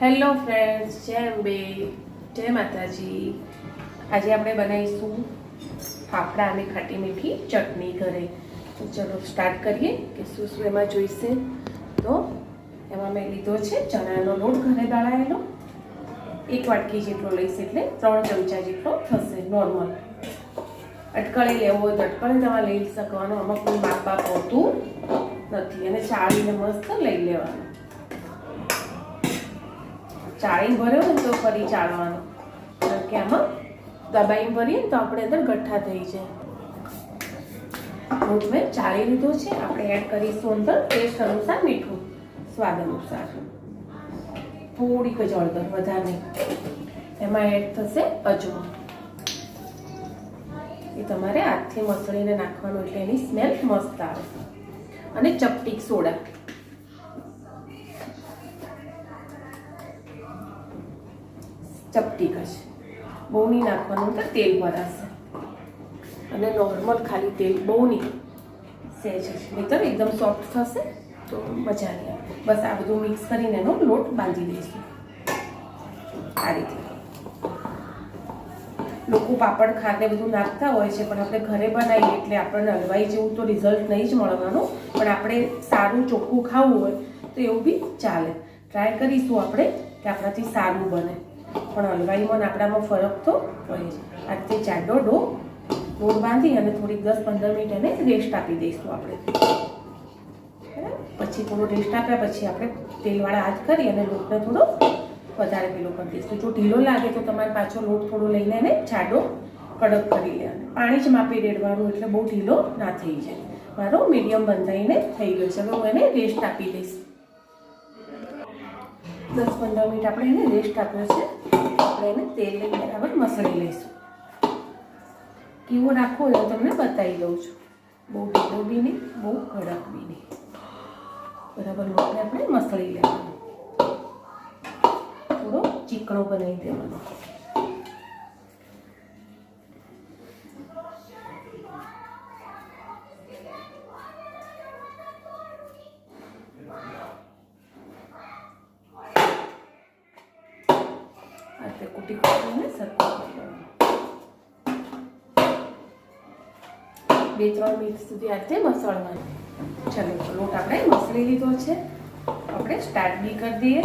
Hello friends જય અંબે, જય માતાજી. આજે આપણે બનાવીશું ફાફડા અને ખાટી મીઠી ચટણી ઘરે. ચલો સ્ટાર્ટ કરીએ કે શું શું એમાં જોઈશે? તો એમાં મેં લીધો છે ચણાનો લોટ ઘરે દળાયેલો. એક વાટકી જેટલો લઈશ એટલે ત્રણ ચમચા જેટલો થશે નોર્મલ અટકળે લેવો હોય તો અટકળે, તમારે લઈ શકવાનો. આમાં કોઈ માપ બાપ હોતું નથી. અને ચાળીને મસ્ત લઈ લેવાનું. ચાળીને ભર્યો ને તો ફરી ચાળવાનો. કારણ કે આમાં દબાઈને ભરીએ ને તો આપણે અંદર ગઠ્ઠા થઈ જાય. લોટ મેં ચાળી લીધો છે. આપણે એડ કરીશું અંદર. ટેસ્ટ અનુસાર મીઠું. સ્વાદ અનુસાર. થોડીક જ હળદર, વધારે નહીં. એમાં એડ થશે અજમો. એ તમારે હાથથી મસળીને નાખવાનું એટલે એની સ્મેલ મસ્ત આવે. અને ચપટીક સોડા. ચપટીક કરશે બહુ નહીં નાખવાનું તો તેલ ભરાશે. અને નોર્મલ ખાલી તેલ બહુ નહીં સહેજ નહીંતર એકદમ સોફ્ટ થશે તો મજા નહીં આવે. બસ આ બધું મિક્સ કરીને એનો લોટ બાંધી દઈશું. આ રીતે. લોકો પાપડ ખાંડને બધું નાખતા હોય છે પણ આપણે ઘરે બનાવીએ એટલે આપણને હલવાઈ જેવું તો રિઝલ્ટ નહીં જ મળવાનું. પણ આપણે સારું ચોખ્ખું ખાવું હોય તો એવું બી ચાલે. ટ્રાય કરીશું આપણે કે આપણાથી સારું બને. પણ હલવાઈમાં આપણામાં ફરક તો હોય રીતે જાડો ડો ગોળ બાંધી અને થોડીક દસ પંદર મિનિટ એને રેસ્ટ આપી દઈશું આપણે. પછી થોડો રેસ્ટ આપ્યા પછી આપણે તેલવાળા હાથ કરી અને લોટને થોડો વધારે પેલો કરી દઈશું. જો ઢીલો લાગે તો તમારે પાછો લોટ થોડો લઈને એને જાડો કડક કરી લેવાનું. પાણી જ માપી રેડવાનું એટલે બહુ ઢીલો ના થઈ જાય. મારો મીડિયમ બંધાઈને થઈ ગયો છે. હવે હું એને રેસ્ટ આપી દઈશ. દસ પંદર મિનિટ આપણે એને રેસ્ટ આપ્યો છે. આપણે એને તેલ બરાબર મસળી લઈશું. કેવો રાખવો એ તમને બતાવી દઉં છું. બહુ ઢીલો બી નહીં, બહુ કડક બી નહીં. બરાબર લોટને આપણે મસળી લેવાનું. થોડો ચીકણો બનાવી દેવાનો. રીતે કુટી સરખો કરી બે ત્રણ મિનિટ સુધી આ રીતે મસળવાનું ચલો લોટ આપણે મસળી લીધો છે. આપણે સ્ટાર્ટ બી કરી દઈએ.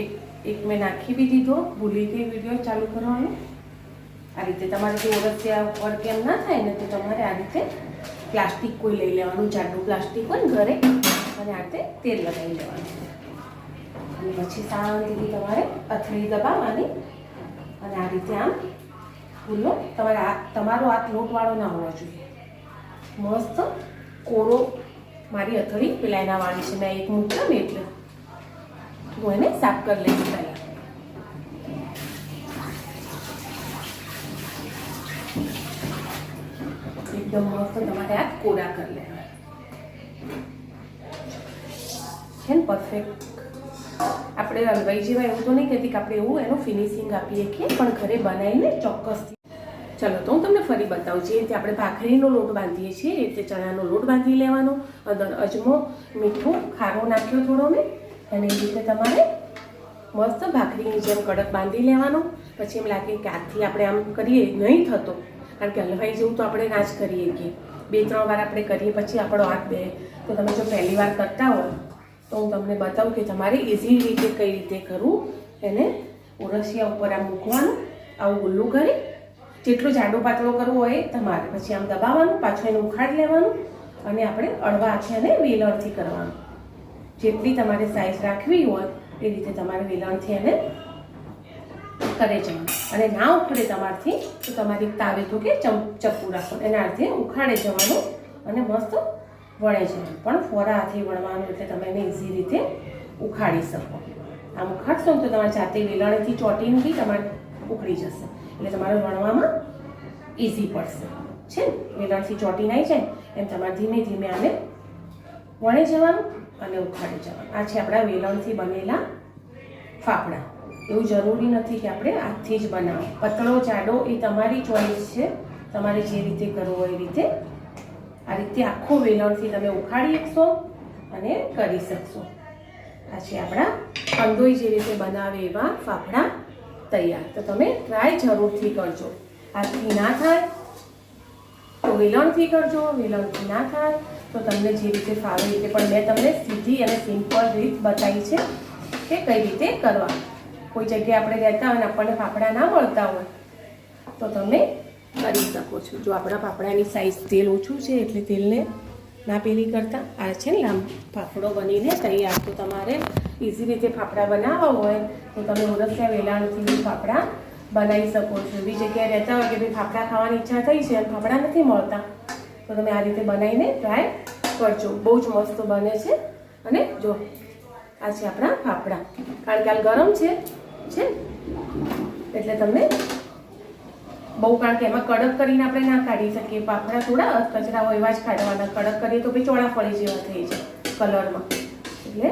એક એક મેં નાખી બી દીધો. ભૂલી ગઈ વીડિયો ચાલુ કરવાનો. આ રીતે તમારે ઓળખ ઓરસિયા ઉપર કેમ ના થાય ને તો તમારે આ રીતે પ્લાસ્ટિક કોઈ લઈ લેવાનું. જાડું પ્લાસ્ટિક હોય ને ઘરે. અને આ રીતે તેલ લગાવી લેવાનું. અને પછી શાંતિથી તમારે અથડી દબાવવાની. અને આ રીતે આમ ફૂલો તમારે આ, તમારો હાથ લોટવાળો ના હોવો જોઈએ. મસ્ત કોરો મારી અથડી પેલા એના વાળી છે. મેં એક મૂક્યો ને એટલે. હું એને સાફ કરી લઈશ પહેલાં. એકદમ મસ્ત તમારે હાથ કોરા કરી લેવા છે ને પરફેક્ટ આપણે હલવાઈ જેવા એવું તો નહીં કહેતી કે આપણે એવું એનું ફિનિશિંગ આપીએ કે પણ ઘરે બનાવીને ચોક્કસથી ચલો તો હું તમને ફરી બતાવું. જે રીતે આપણે ભાખરીનો લોટ બાંધીએ છીએ, એ રીતે ચણાનો લોટ બાંધી લેવાનો, અંદર અજમો, મીઠું, ખારો નાખ્યો થોડો મેં અને એ રીતે તમારે મસ્ત ભાખરીની જેમ કડક બાંધી લેવાનો. પછી એમ લાગે કે આથી આપણે આમ કરીએ, નહીં થતો. કારણ કે હલવાઈ જેવું તો આપણે ના જ કરીએ કે બે ત્રણ વાર આપણે કરીએ, પછી આપણો હાથ બે. તો તમે જો પહેલી વાર કરતા હોય તો હું તમને બતાવું કે તમારે ઇઝી રીતે કઈ રીતે કરવું, એને ઓરસિયા ઉપર આમ મૂકવાનું, આવું ગુલ્લું કરી, જેટલો જાડો પાતળો કરવો હોય તમારે. પછી આમ દબાવવાનું, પાછું એને ઉખાડી લેવાનું અને આપણે અડવા છે અને વેલણથી કરવાનું. જેટલી તમારે સાઈઝ રાખવી હોય એ રીતે તમારે વેલણથી એને કરે જવાનું. અને ના ઉખડે તમારથી, તો તમારી તાવે તો કે ચપ્પુ રાખો એના અર્થે ઉખાડે જવાનું અને મસ્ત વળે છે. પણ ફોરા હાથે વળવાનું એટલે તમે એને ઇઝી રીતે ઉખાડી શકો. આમ ઉખાડશો ને તો તમારે જાતે વેલણથી ચોટીને બી તમારે ઉખડી જશે. એટલે તમારે વણવામાં ઇઝી પડશે. છે ને? વેલણથી ચોટી નાઈ જાય. એમ તમારે ધીમે ધીમે આને વણે જવાનું અને ઉખાડી જવાનું. આ છે આપણા વેલણથી બનેલા ફાફડા. એવું જરૂરી નથી કે આપણે હાથથી જ બનાવો. પતળો જાડો એ તમારી ચોઈસ છે. તમારે જે રીતે કરવો એ રીતે આ રીતે આખો વેલણથી તમે ઉખાડી શકશો અને કરી શકશો. આ આપણા કંદોઈ જે રીતે બનાવે એવા ફાફડા તૈયાર. તો તમે ટ્રાય જરૂરથી કરજો. હાથથી ના થાય તો વેલણથી કરજો, વેલણથી ના થાય તો તમને જે રીતે ફાવે રીતે પણ મેં તમને સીધી અને સિમ્પલ રીત બતાવી છે કે કઈ રીતે કરવા. કોઈ જગ્યાએ આપણે રહેતા હોય અને આપણને ફાફડા ના મળતા હોય, તો તમે કરી શકો છો. જો આપણા ફાફડાની સાઈઝ તેલ ઓછું છે એટલે તેલને ના પેલી કરતાં આ છે ને લાંબ ફાફડો બનીને તૈયાર. તો તમારે ઇઝી રીતે ફાફડા બનાવવા હોય તો તમે ઉરસ્યા વેલાણથી ફાફડા બનાવી શકો છો. એવી જગ્યાએ રહેતા હોય કે ભાઈ ફાફડા ખાવાની ઈચ્છા થઈ છે અને ફાફડા નથી મળતા, તો તમે આ રીતે બનાવીને ટ્રાય કરજો. બહુ જ મસ્ત બને છે. અને જો આ છે આપણા ફાફડા. કારણ કે હાલ ગરમ છે છે એટલે તમને બહુ કારણ કે એમાં કડક કરીને આપણે ના કાઢી શકીએ. પાપડા થોડા કચરા હોય એવા જ કાઢવાના. કડક કરીએ તો ભાઈ ચોળા ફળી જેવા થઈ જાય કલરમાં. એટલે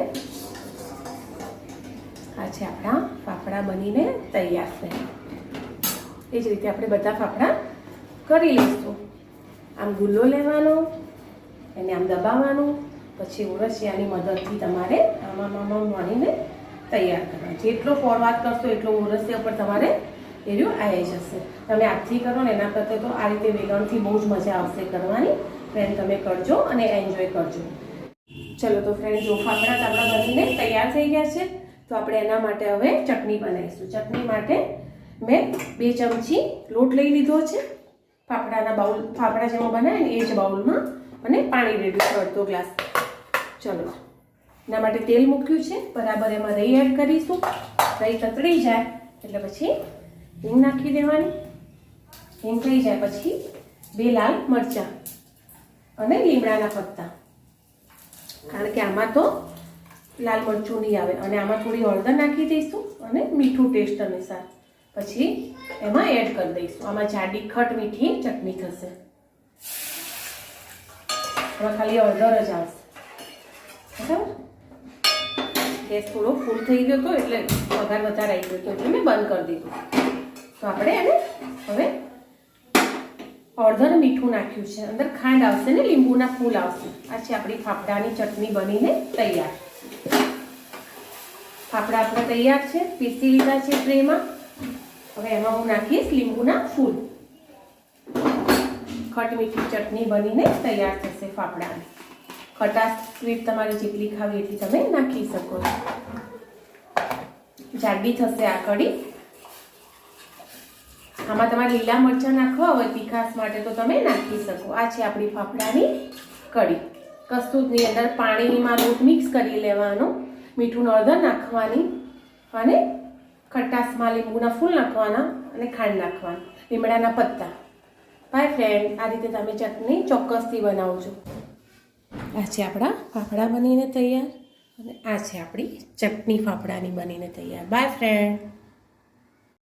આ છે આપણા ફાફડા બનીને તૈયાર છે. એ જ રીતે આપણે બધા ફાફડા કરી લઈશું. આમ ગુલ્લો લેવાનો, એને આમ દબાવવાનું, પછી ઓરસિયાની મદદથી તમારે આમાં વણીને તૈયાર કરવાનું. જેટલો ફોરવાર્ડ કરશો એટલો ઓરસિયા ઉપર તમારે એર્યો આવી જશે. તમે આજથી કરો ને એના કરતાં તો આ રીતે વેલણથી બહુ જ મજા આવશે કરવાની. ફ્રેન્ડ તમે કરજો અને એન્જોય કરજો. ચલો તો ફ્રેન્ડ જો ફાફડા આપણા બનીને તૈયાર થઈ ગયા છે, તો આપણે એના માટે હવે ચટણી બનાવીશું. ચટણી માટે મેં બે ચમચી લોટ લઈ લીધો છે. ફાફડાના બાઉલ, ફાફડા જેમાં બનાવે ને એ જ બાઉલમાં અને પાણી રેડ્યું છે, અડધો ગ્લાસ. ચલો, એના માટે તેલ મૂક્યું છે. બરાબર એમાં રહી એડ કરીશું. રહી તતડી જાય, એટલે પછી હિંગ નાખી દેવાની. હિંગ થઈ જાય પછી બે લાલ મરચાં અને લીમડાના પત્તા. કારણ કે આમાં તો લાલ મરચું નહીં આવે. અને આમાં થોડી હળદર નાખી દઈશું અને મીઠું ટેસ્ટ અનુસાર. પછી એમાં એડ કરી દઈશું. આમાં જાડી ખટ મીઠી ચટણી થશે. એમાં ખાલી હળદર જ આવશે. બરાબર? ગેસ થોડો ફૂલ થઈ ગયો હતો એટલે પગાર વધારે આવી ગયો હતો એટલે મેં બંધ કરી દીધું. તો આપણે એને હવે અડધન મીઠું નાખ્યું છે. અંદર ખાંડ આવશે ને, લીંબુના ફૂલ આવશે. આ છે આપણી ફાફડાની ચટણી બનીને તૈયાર. ફાફડા આપણા તૈયાર છે, પીસી લીધા છે ટ્રેમાં. હવે એમાં હું નાખીશ લીંબુના ફૂલ. ખટ મીઠી ચટણી બનીને તૈયાર થશે ફાફડાની. ખટાશ સ્વીટ તમારે જેટલી ખાવી એટલી તમે નાખી શકો છો. જાડી થશે આ કઢી. આમાં તમારે લીલા મરચાં નાખવા હોય તીખાસ માટે તો તમે નાખી શકો. આ છે આપણી ફાફડાની કઢી. કસ્તુરની અંદર પાણીમાં લોટ મિક્સ કરી લેવાનો, મીઠું હળદર નાખવાની અને ખટાશમાં લીંબુના ફૂલ નાખવાના અને ખાંડ નાખવાના. લીમડાના પત્તા. બાય ફ્રેન્ડ આ રીતે તમે ચટણી ચોક્કસથી બનાવજો. આ છે આપણા ફાફડા બનીને તૈયાર અને આ છે આપણી ચટણી ફાફડાની બનીને તૈયાર. By friend